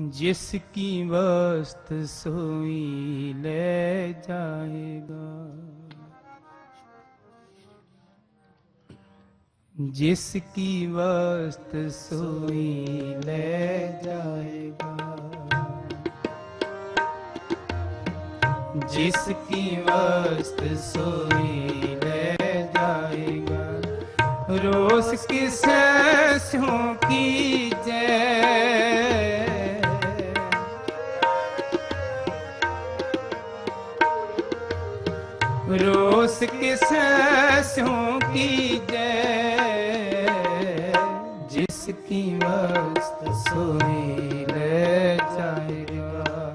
ਜਿਸ ਕੀ ਵਸਤ ਸੋਈ ਲੈ ਜਾਏਗਾ। ਜਿਸ ਕੀ ਵਸਤ ਸੋਈ ਲੈ ਜਾਏਗਾ। ਜਿਸ ਕੀ ਵਸਤ ਸੋਈ ਲੈ ਜਾਏਗਾ। ਰੋਸ ਕਿਸੈ ਸਿਉ ਕੀਜੈ ਜਿਸ ਕੀ ਵਸਤ ਸੋਈ ਲੈ ਜਾਏਗਾ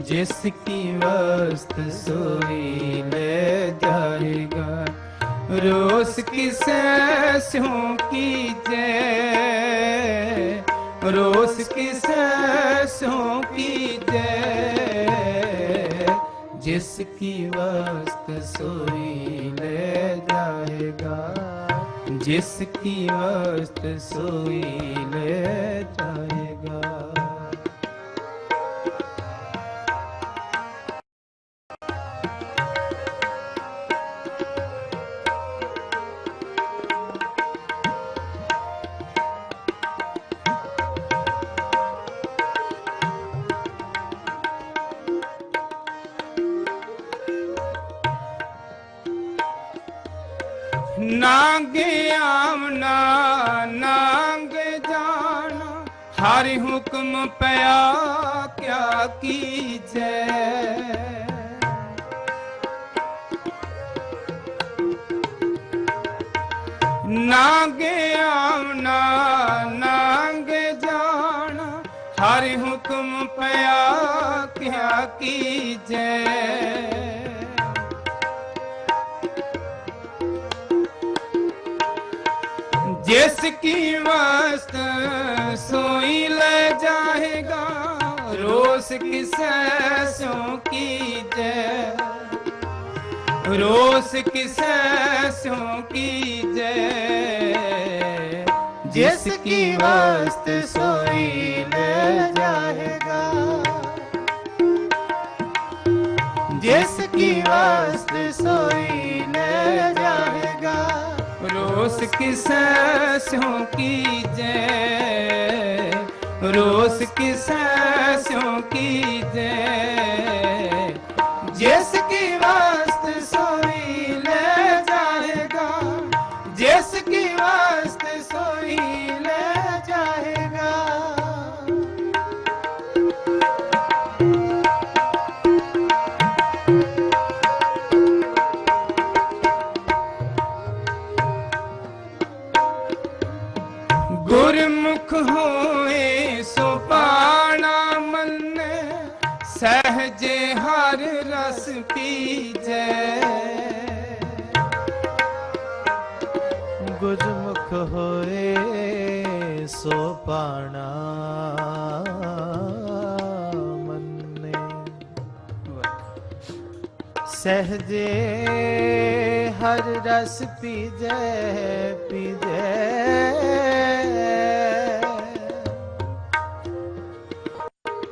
ਜਿਸ ਕੀ ਵਸਤ ਸੋਈ ਲੈ ਜਾਏਗਾ ਰੋਸ ਕਿਸੈ ਸਿਉ ਕੀਜੈ ਰੋਸ ਕਿਸੈ ਸਿਉ ਕੀਜੈ ਜਿਸ ਕੀ ਵਸਤ ਸੋਈ ਲੈ ਜਾਏਗਾ ਜਿਸ ਕੀ ਵਸਤ ਸੋਈ ਲੈ ਜਾਏਗਾ। ਨਾਂਗੇ ਆਵਨਾ ਨਾਂਗ ਜਾਣਾ। ਹਰ ਹੁਕਮ ਪਿਆ, ਕਿਆ ਕੀਜੈ। ਨਾਂਗੇ ਆਵਨਾ ਨਾਂਗ ਜਾਣਾ। ਹਰ ਹੁਕਮ ਪਿਆ, ਕਿਆ ਕੀਜੈ। ਜਿਸ ਕੀ ਵਾਸਤ ਸੋਈ ਲੈ ਜਾਏਗਾ? ਰੋਸ ਕਿਸੈ ਸੋ ਕੀਜੈ? ਰੋਸ ਕਿਸੈ ਸੋ ਕੀਜੈ? ਜਿਸ ਕੀ ਵਾਸਤ ਸੋਈ ਲੈ ਜਾਏਗਾ? ਜਿਸ ਕੀ ਵਾਸਤ ਸੋਈ ਰੋਸ ਕਿਸੈ ਸਿਉ ਕੀਜੈ ਰੋਸ ਕਿਸੈ ਸਿਉ ਕੀਜੈ ਜਿਸ ਗੁਰਮੁਖ ਹੋਏ ਸੋ ਪਾਣਾ ਮੰਨੇ, ਸਹਜੇ ਹਰ ਰਸ ਪੀਜੈ। ਗੁਰਮੁਖ ਹੋਏ ਸੋ ਪਾਣਾ ਮੰਨੇ। ਸਹਜੇ ਹਰ ਰਸ ਪੀਜੈ ਪੀਜੈ।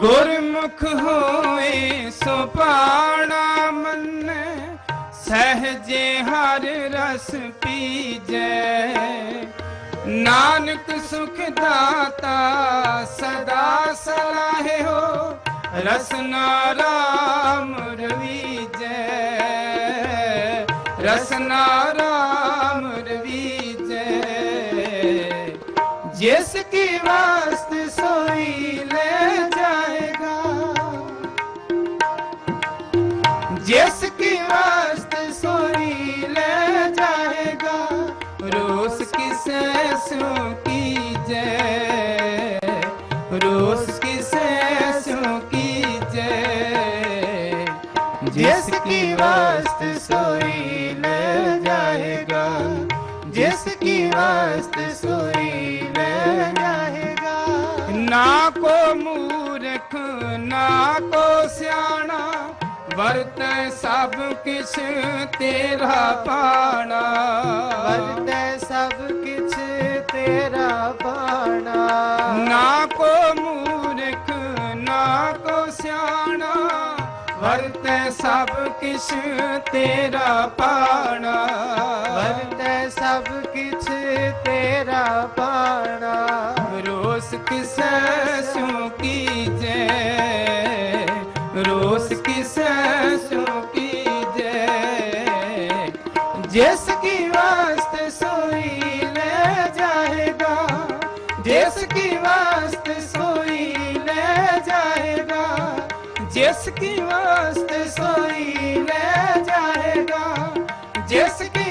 ਗੁਰਮੁਖ ਹੋਏ ਸੋ ਪਾਣਾ ਮੰਨੇ, ਸਹਜੇ ਹਰ ਰਸ ਪੀਜੈ। ਨਾਨਕ ਸੁਖ ਦਾਤਾ ਸਦਾ ਸਲਾਹੇ ਹੋ ਰਸਨਾ ਰਾਮ ਰਵੀਜੈ। ਰਸਨਾ ਰਾਮ ਰਵੀਜੈ। ਜਿਸ ਕੀ ਵਾਸਤ ਸੋਈ ਲੈ जिसकी वास्त सोई ले जाएगा जिसकी वास्त सोई ले जाएगा ਨਾ ਕੋ ਮੂਰਖ ਨਾ ਕੋ ਸਿਆਣਾ ਵਰਤੈ ਸਭ ਕਿਛ ਤੇਰਾ ਪਾਣਾ ਵਰਤੈ ਸਭ ਕਿਛ ਤੇਰਾ ਸਭ ਕਿਛ ਤੇਰਾ ਪਾਣਾ। ਵਰਤੈ ਸਭ ਕਿਛ ਤੇਰਾ ਬਾਣਾ ਰੋਸ ਕਿਸੈ ਸੋ ਕੀਜੈ? ਰੋਸ ਕਿਸੈ ਸੋ ਕੀਜੈ? ਜਿਸ ਜਿਸ ਕੀ ਵਾਸਤੇ ਸੋਈ ਲੈ ਜਾਏਗਾ ਜਿਸ ਕੀ